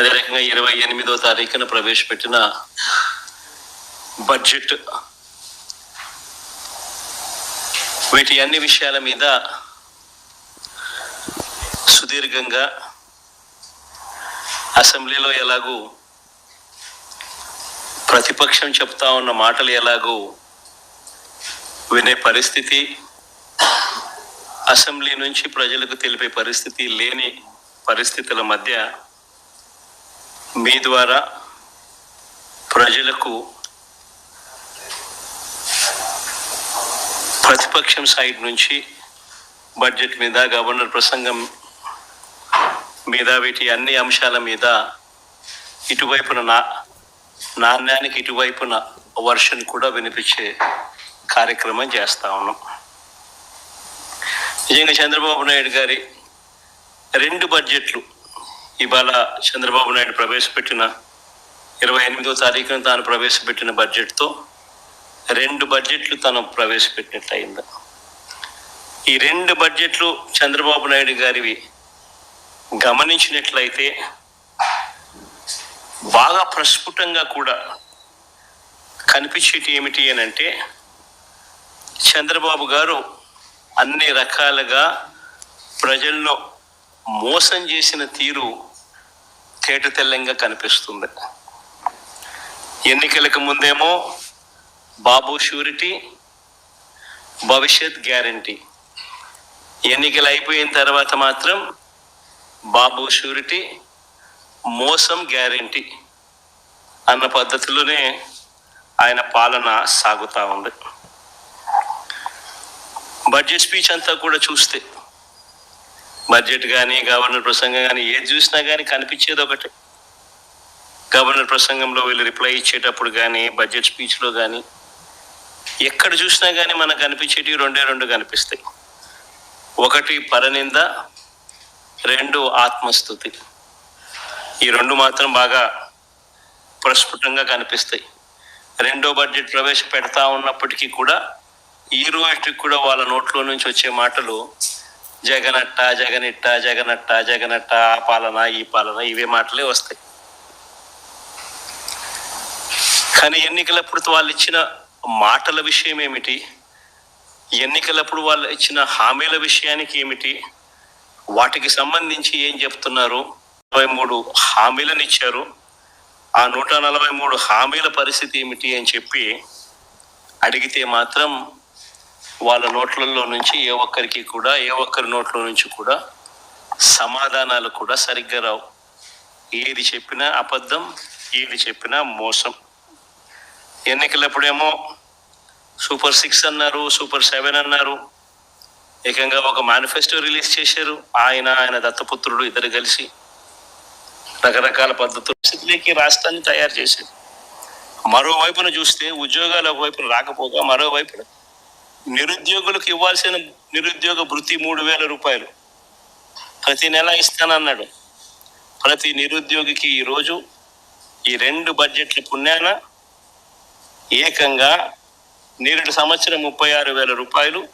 అదే రకంగా ఇరవై ఎనిమిదో తారీఖున ప్రవేశపెట్టిన బడ్జెట్. వీటి అన్ని విషయాల మీద సుదీర్ఘంగా అసెంబ్లీలో ఎలాగూ ప్రతిపక్షం చెప్తా ఉన్న మాటలు ఎలాగూ వినే పరిస్థితి అసెంబ్లీ నుంచి ప్రజలకు తెలిపే పరిస్థితి లేని పరిస్థితుల మధ్య మీ ద్వారా ప్రజలకు ప్రతిపక్షం సైడ్ నుంచి బడ్జెట్ మీద గవర్నర్ ప్రసంగం మీద వీటి అన్ని అంశాల మీద ఇటువైపున నా నాణ్యానికి ఇటువైపున వర్షన్ కూడా వినిపించే కార్యక్రమం చేస్తా ఉన్నాం. నిజంగా చంద్రబాబు నాయుడు గారి రెండు బడ్జెట్లు ఇవాళ చంద్రబాబు నాయుడు ప్రవేశపెట్టిన ఇరవై ఎనిమిదో తారీఖున తాను ప్రవేశపెట్టిన బడ్జెట్తో రెండు బడ్జెట్లు తను ప్రవేశపెట్టినట్లు అయింది ఈ రెండు బడ్జెట్లు చంద్రబాబు నాయుడు గారివి గమనించినట్లయితే బాగా ప్రస్ఫుటంగా కూడా కనిపించేటి ఏమిటి అని అంటే చంద్రబాబు గారు అన్ని రకాలుగా ప్రజల్లో మోసం చేసిన తీరు తేట తెల్లంగా కనిపిస్తుంది. ఎన్నికలకు ముందేమో బాబు షూరిటీ భవిష్యత్ గ్యారంటీ. ఎన్నికలు అయిపోయిన తర్వాత మాత్రం బాబు షూరిటీ మోసం గ్యారంటీ అన్న పద్ధతిలోనే ఆయన పాలన సాగుతూ ఉంది. బడ్జెట్ స్పీచ్ అంతా కూడా చూస్తే బడ్జెట్ కానీ గవర్నర్ ప్రసంగం కానీ ఏది చూసినా కానీ కనిపించేది ఒకటి. గవర్నర్ ప్రసంగంలో వీళ్ళు రిప్లై ఇచ్చేటప్పుడు కానీ బడ్జెట్ స్పీచ్లో కానీ ఎక్కడ చూసినా కానీ మనకు కనిపించేటివి రెండే రెండు కనిపిస్తాయి. ఒకటి పరనింద రెండు ఆత్మస్థుతి. ఈ రెండు మాత్రం బాగా ప్రస్ఫుటంగా కనిపిస్తాయి. రెండో బడ్జెట్ ప్రవేశపెడతా ఉన్నప్పటికీ కూడా ఈ రోజుకి కూడా వాళ్ళ నోట్లో నుంచి వచ్చే మాటలు జగనట్ట జగనిట్ట జగనట్ట జగనట్ట ఆ పాలన ఈ పాలన ఇవే మాటలే వస్తాయి. కానీ ఎన్నికలప్పుడు వాళ్ళు ఇచ్చిన మాటల విషయం ఏమిటి? ఎన్నికలప్పుడు వాళ్ళు ఇచ్చిన హామీల విషయానికి ఏమిటి? వాటికి సంబంధించి ఏం చెప్తున్నారు? నలభై మూడు హామీలను ఇచ్చారు. ఆ నూట నలభై మూడు హామీల పరిస్థితి ఏమిటి అని చెప్పి అడిగితే మాత్రం వాళ్ళ నోట్లలో నుంచి ఏ ఒక్కరికి కూడా ఏ ఒక్కరి నోట్లో నుంచి కూడా సమాధానాలు కూడా సరిగ్గా రావు. ఏది చెప్పినా అబద్ధం ఏది చెప్పినా మోసం. ఎన్నికలప్పుడేమో సూపర్ సిక్స్ అన్నారు సూపర్ సెవెన్ అన్నారు. ఏకంగా ఒక మేనిఫెస్టో రిలీజ్ చేశారు. ఆయన ఆయన దత్తపుత్రుడు ఇద్దరు కలిసి రకరకాల పద్ధతులు స్థితిలోకి రాష్ట్రాన్ని తయారు చేశారు. మరోవైపున చూస్తే ఉద్యోగాలు ఒకవైపున రాకపోగా మరోవైపున నిరుద్యోగులకు ఇవ్వాల్సిన నిరుద్యోగ భృతి మూడు వేల రూపాయలు. ప్రతి నెల ఇస్తానన్నాడు. ప్రతి నిరుద్యోగికి ఈరోజు ఈ రెండు బడ్జెట్ల పుణ్యాన ఏకంగా నేరుడు సంవత్సరం ముప్పై ఆరు వేల రూపాయలు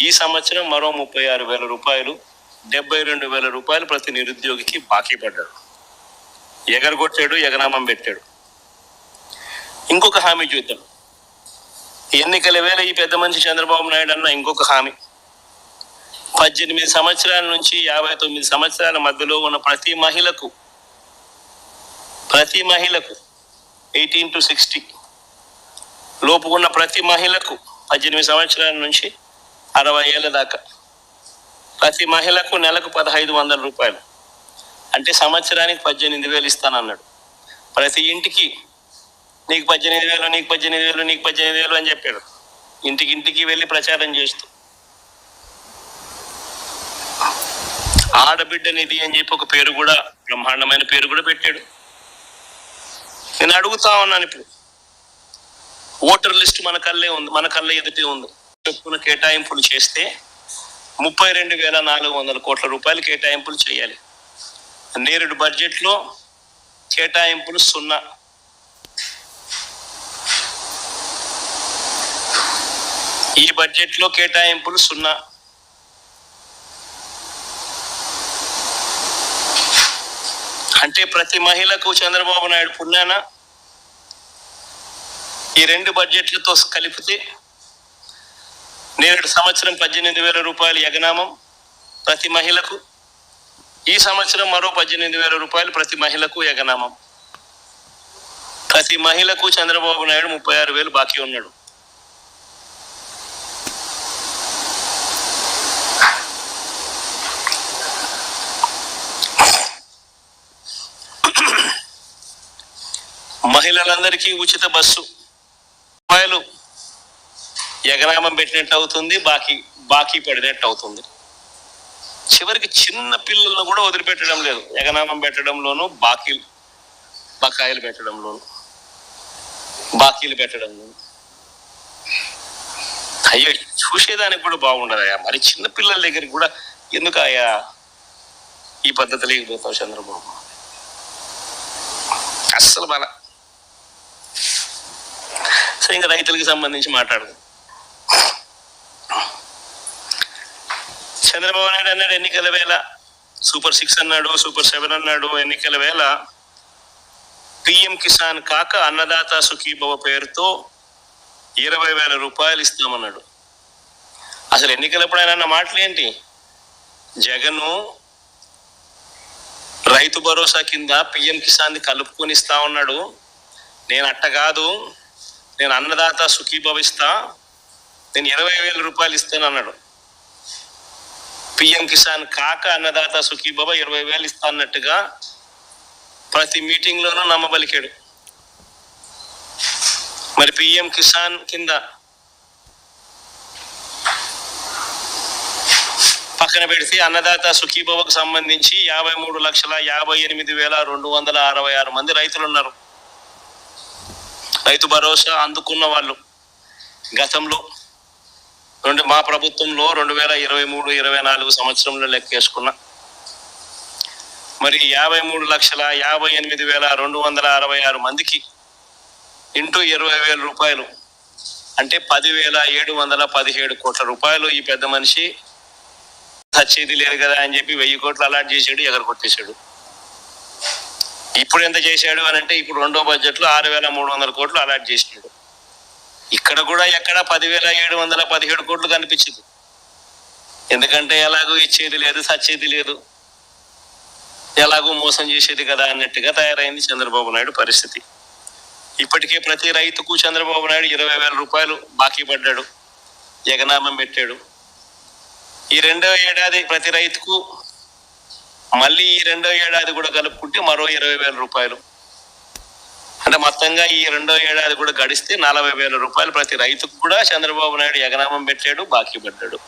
ఈ సంవత్సరం మరో ముప్పై ఆరు వేల రూపాయలు డెబ్బై రెండు వేల రూపాయలు ప్రతి నిరుద్యోగికి బాకీ పడ్డాడు. ఎగరగొట్టాడు ఎగనామం పెట్టాడు. ఇంకొక హామీ చూద్దాం. ఎన్నికల వేళ ఈ పెద్ద మనిషి చంద్రబాబు నాయుడు అన్న ఇంకొక హామీ. పద్దెనిమిది సంవత్సరాల నుంచి యాభై తొమ్మిది సంవత్సరాల మధ్యలో ఉన్న ప్రతి మహిళకు ప్రతి మహిళకు ఎయిటీన్ టు సిక్స్టీ లోపు ఉన్న ప్రతి మహిళకు పద్దెనిమిది సంవత్సరాల నుంచి అరవై ఏళ్ళ దాకా. ప్రతి మహిళకు నెలకు పదహైదు వందల రూపాయలు. అంటే సంవత్సరానికి పద్దెనిమిది వేలు ఇస్తానన్నాడు. ప్రతి ఇంటికి నీకు పద్దెనిమిది వేలు నీకు పద్దెనిమిది వేలు నీకు పద్దెనిమిది వేలు అని చెప్పాడు. ఇంటికి ఇంటికి వెళ్ళి ప్రచారం చేస్తూ. ఆడబిడ్డ నిధి అని చెప్పి ఒక పేరు కూడా బ్రహ్మాండమైన పేరు కూడా పెట్టాడు. నేను అడుగుతా ఉన్నాను ఇప్పుడు. ఓటర్ లిస్ట్ మన కళ్ళే ఉంది మన కళ్ళ ఎదుటే ఉంది. చొప్పున కేటాయింపులు చేస్తే ముప్పై రెండు వేల నాలుగు వందల కోట్ల రూపాయలు కేటాయింపులు చేయాలి. నేరుడు బడ్జెట్లో కేటాయింపులు సున్నా. ఈ బడ్జెట్లో కేటాయింపులు సున్నా. అంటే ప్రతి మహిళకు చంద్రబాబు నాయుడు పుణ్యాన ఈ రెండు బడ్జెట్లతో కలిపితే నేడు సంవత్సరం పద్దెనిమిది వేల రూపాయలు యగనామం ప్రతి మహిళకు ఈ సంవత్సరం మరో పద్దెనిమిది వేల రూపాయలు ప్రతి మహిళకు యగనామం. ప్రతి మహిళకు చంద్రబాబు నాయుడు ముప్పై ఆరు వేలు బాకీ ఉన్నాడు. మహిళలందరికీ ఉచిత బస్సు. రూపాయలు ఎగనామం పెట్టినట్టు అవుతుంది బాకీ బాకీ పడినట్టు అవుతుంది. చివరికి చిన్న పిల్లలను కూడా వదిలిపెట్టడం లేదు. ఎగనామం పెట్టడంలోను బాకీ బకాయిలు పెట్టడంలోను బాకీలు పెట్టడంలోను. అయ్యో చూసేదానికి కూడా బాగుండదయ్యా. మరి చిన్న పిల్లల దగ్గరికి కూడా ఎందుకు అయ్యా ఈ పద్ధతి లేకపోతావు చంద్రబాబు? అస్సలు మన సో ఇంకా రైతులకు సంబంధించి మాట్లాడదు చంద్రబాబు నాయుడు అన్నాడు ఎన్నికల వేళ. సూపర్ సిక్స్ అన్నాడు సూపర్ సెవెన్ అన్నాడు ఎన్నికల వేళ. పిఎం కిసాన్ కాక అన్నదాత సుఖీభవ పేరుతో ఇరవై వేల రూపాయలు ఇస్తామన్నాడు. అసలు ఎన్నికలప్పుడు ఆయన అన్న మాటలు ఏంటి జగను రైతు భరోసా కింద పిఎం కిసాన్ కలుపుకొని ఇస్తా ఉన్నాడు. నేను అట్ట కాదు. నేను అన్నదాత సుఖీభవిస్తా నేను ఇరవై వేల రూపాయలు ఇస్తాను అన్నాడు. పిఎం కిసాన్ కాక అన్నదాత సుఖీబాబా ఇరవై వేలు ఇస్తా అన్నట్టుగా ప్రతి మీటింగ్లోనూ నమ్మబలికాడు. మరి పిఎం కిసాన్ కింద పక్కన పెడితే అన్నదాత సుఖీబాబాకు సంబంధించి యాభై మూడు లక్షల యాభై ఎనిమిది వేల రెండు వందల అరవై ఆరు మంది రైతులు ఉన్నారు. రైతు భరోసా అందుకున్న వాళ్ళు. గతంలో రెండు మా ప్రభుత్వంలో రెండు వేల ఇరవై మూడు ఇరవై నాలుగు సంవత్సరంలో లెక్కేసుకున్న మరి యాభై మూడు లక్షల యాభై ఎనిమిది వేల రెండు వందల అరవై ఆరు మందికి ఇంటూ ఇరవై వేల రూపాయలు అంటే పదివేల ఏడు వందల పదిహేడు కోట్ల రూపాయలు ఈ పెద్ద మనిషి. వచ్చేది లేదు కదా అని చెప్పి వెయ్యి కోట్లు అలాట్ చేశాడు ఎగరగొట్టేశాడు ఇప్పుడు ఎంత చేశాడు అని అంటే ఇప్పుడు రెండో బడ్జెట్లో ఆరు వేల మూడు వందల కోట్లు అలాట్ చేసినాడు. ఇక్కడ కూడా ఎక్కడ పదివేల ఏడు వందల పదిహేడు కోట్లు కనిపించదు. ఎందుకంటే ఎలాగో ఇచ్చేది లేదు సచ్చేది లేదు. ఎలాగో మోసం చేసేది కదా అన్నట్టుగా తయారైంది చంద్రబాబు నాయుడు పరిస్థితి. ఇప్పటికే ప్రతి రైతుకు చంద్రబాబు నాయుడు ఇరవై వేల రూపాయలు బాకీ పడ్డాడు జగనామం పెట్టాడు. ఈ రెండో ఏడాది ప్రతి రైతుకు మళ్ళీ ఈ రెండో ఏడాది కూడా కలుపుకుంటే మరో ఇరవై వేల రూపాయలు. అంటే మొత్తంగా ఈ రెండో ఏడాది కూడా గడిస్తే నలభై వేల రూపాయలు ప్రతి రైతుకు కూడా చంద్రబాబు నాయుడు ఎగనామం పెట్టాడు బాకీ పడ్డాడు.